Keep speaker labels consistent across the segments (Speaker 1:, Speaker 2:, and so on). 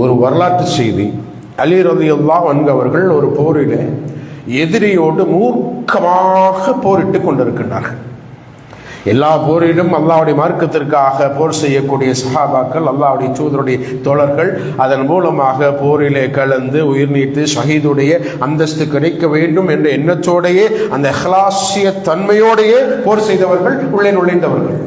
Speaker 1: ஒரு வரலாற்று செய்தி. அலி ரதியுல்லா அன்ஹு அவர்கள் ஒரு போரிலே எதிரியோடு மூர்க்கமாக போரிட்டு கொண்டிருக்கின்றார்கள். எல்லா போரிலும் அல்லாவுடைய மார்க்கத்திற்காக போர் செய்யக்கூடிய சஹாபாக்கள் அல்லாவுடைய சூதருடைய தோழர்கள் அதன் மூலமாக போரிலே கலந்து உயிர் நீத்து ஷஹீதுடைய அந்தஸ்து கிடைக்க வேண்டும் என்ற எண்ணத்தோடையே அந்த ஹலாசிய தன்மையோடையே போர் செய்தவர்கள் உள்ளே நுழைந்தவர்கள்.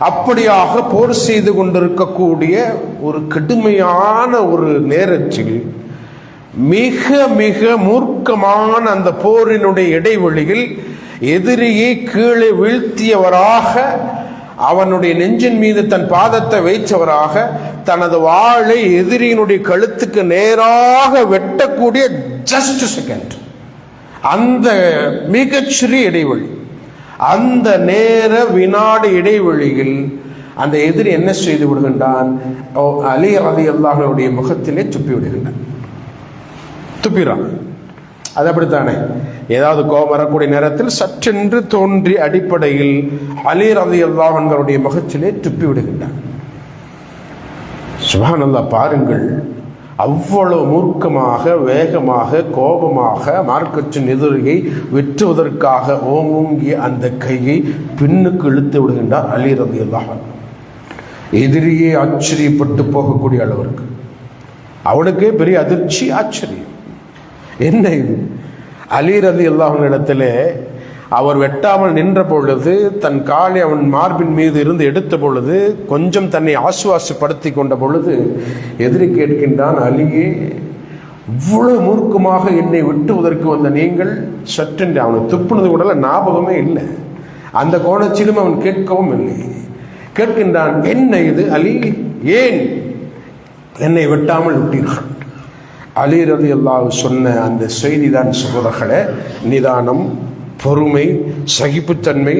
Speaker 1: அப்படியாக போர் செய்து கொண்டிருக்கக்கூடிய ஒரு கடுமையான ஒரு நேரத்தில் மிக மிக மூர்க்கமான அந்த போரினுடைய இடைவெளியில் எதிரியை கீழே வீழ்த்தியவராக அவனுடைய நெஞ்சின் மீது தன் பாதத்தை வைத்தவராக தனது வாழை எதிரியினுடைய கழுத்துக்கு நேராக வெட்டக்கூடிய ஜஸ்ட் செகண்ட் அந்த மிகச்சிறிய இடைவெளி. அந்த நேர வினாடு இடைவெளியில் அந்த எதிரி என்ன செய்து விடுகின்றான்? ஓ, அலி ரதி அல்லாஹனுடைய முகத்திலே துப்பி விடுகின்றான். துப்பிடுறான். அது அப்படித்தானே? ஏதாவது கோபம் வரக்கூடிய நேரத்தில் சற்றென்று தோன்றி அடிப்படையில் அலி ரதி அல்லாஹன்களுடைய முகத்திலே துப்பி விடுகின்றான். சுபானல்லா பாருங்கள். அவ்வளவு மூர்க்கமாக வேகமாக கோபமாக மார்க்கச்சின் எதிரியை வெற்றுவதற்காக ஓங்கி அந்த கையை பின்னுக்கு இழுத்து விடுகின்றார் அலி ரதி அல்லாஹன் எதிரியே ஆச்சரியப்பட்டு போகக்கூடிய அளவிற்கு அவனுக்கே பெரிய அதிர்ச்சி ஆச்சரியம். என்ன இது? அலி ரதி அல்லாஹனிடத்திலே அவர் வெட்டாமல் நின்ற பொழுது தன் காலை அவன் மார்பின் மீது இருந்து எடுத்த பொழுது கொஞ்சம் தன்னை ஆசுவாசப்படுத்தி கொண்ட பொழுது எதிரி கேட்கின்றான் அலியே இவ்வளவு மூர்க்கமாக என்னை வெட்டுவதற்கு வந்த நீங்கள்? சற்றென்று அவனை துப்புனது கூட ஞாபகமே இல்லை. அந்த கோணத்திலும் அவன் கேட்கவும் இல்லை. கேட்கின்றான் என்ன இது அலி? ஏன் என்னை வெட்டாமல் விட்டீர்கள்? அலி ரதி அல்லாஹ் சொன்ன அந்த செய்தி தான் சகோதரர்களே நிதானம் பொறுமை சகிப்புத்தன்மை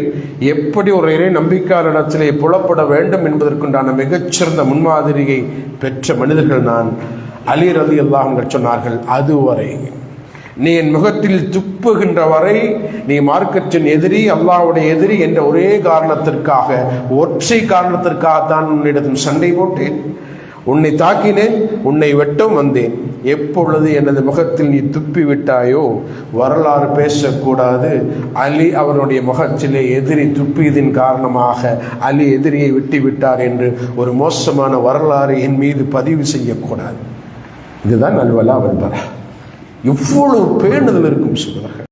Speaker 1: எப்படி ஒரு இறை நம்பிக்கையாளரிடத்திலே புலப்பட வேண்டும் என்பதற்குண்டான மிகச்சிறந்த முன்மாதிரியை பெற்ற மனிதர்கள் நான். அலி ரதி அல்லாஹ் சொன்னார்கள் அதுவரை நீ என் முகத்தில் துப்புகின்ற வரை நீ மார்க்கத்தின் எதிரி அல்லாவுடைய எதிரி என்ற ஒரே காரணத்திற்காக ஒற்றை காரணத்திற்காக தான் உன்னிடம் சண்டை போட்டேன். உன்னை தாக்கினேன் உன்னை வெட்டும் வந்தேன். எப்பொழுது எனது முகத்தில் நீ துப்பி விட்டாயோ வரலாறு பேசக்கூடாது. அலி அவருடைய முகத்திலே எதிரி துப்பியதின் காரணமாக அலி எதிரியை விட்டு விட்டார் என்று ஒரு மோசமான வரலாறு என் மீது பதிவு செய்யக்கூடாது. இதுதான் நல்வலா வல்பரா இவ்வளவு பேணுதல் இருக்கும் சொல்வார்கள்